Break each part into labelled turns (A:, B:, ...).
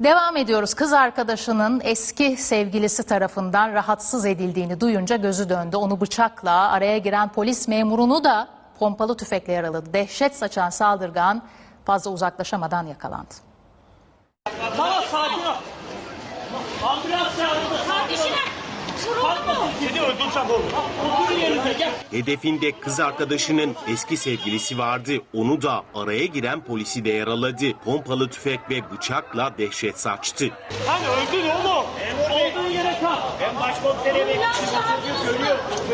A: Devam ediyoruz. Kız arkadaşının eski sevgilisi tarafından rahatsız edildiğini duyunca gözü döndü. Onu bıçakla araya giren polis memurunu da pompalı tüfekle yaraladı. Dehşet saçan saldırgan fazla uzaklaşamadan yakalandı.
B: Tamam sakin ol. Ambulans çağırdı. Seni öldürsem olur. Oturun yerinize gel.
C: Hedefinde kız arkadaşının eski sevgilisi vardı. Onu da araya giren polisi de yaraladı. Pompalı tüfek ve bıçakla dehşet saçtı.
B: Hani öldün oğlum. Olduğun yere kal. Ben başkomiserim.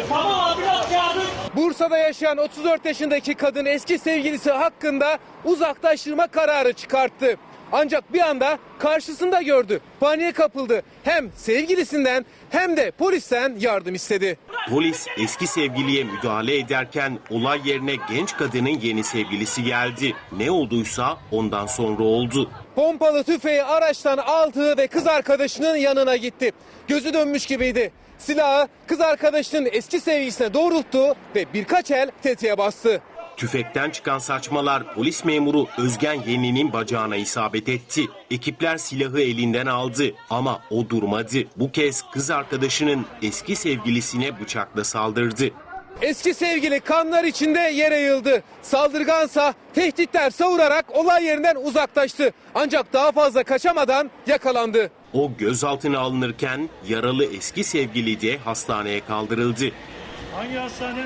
B: Tamam ambulans çağırdı.
D: Bursa'da yaşayan 34 yaşındaki kadın eski sevgilisi hakkında uzaklaştırma kararı çıkarttı. Ancak bir anda karşısında gördü. Paniğe kapıldı. Hem sevgilisinden hem de polisten yardım istedi.
C: Polis eski sevgiliye müdahale ederken olay yerine genç kadının yeni sevgilisi geldi. Ne olduysa ondan sonra oldu.
D: Pompalı tüfeği araçtan aldı ve kız arkadaşının yanına gitti. Gözü dönmüş gibiydi. Silahı kız arkadaşının eski sevgilisine doğrulttu ve birkaç el tetiğe bastı.
C: Tüfekten çıkan saçmalar polis memuru Özgen Yeni'nin bacağına isabet etti. Ekipler silahı elinden aldı ama o durmadı. Bu kez kız arkadaşının eski sevgilisine bıçakla saldırdı.
D: Eski sevgili kanlar içinde yere yıldı. Saldırgansa tehditler savurarak olay yerinden uzaklaştı. Ancak daha fazla kaçamadan yakalandı.
C: O gözaltına alınırken yaralı eski sevgili de hastaneye kaldırıldı.
B: Hangi hastane?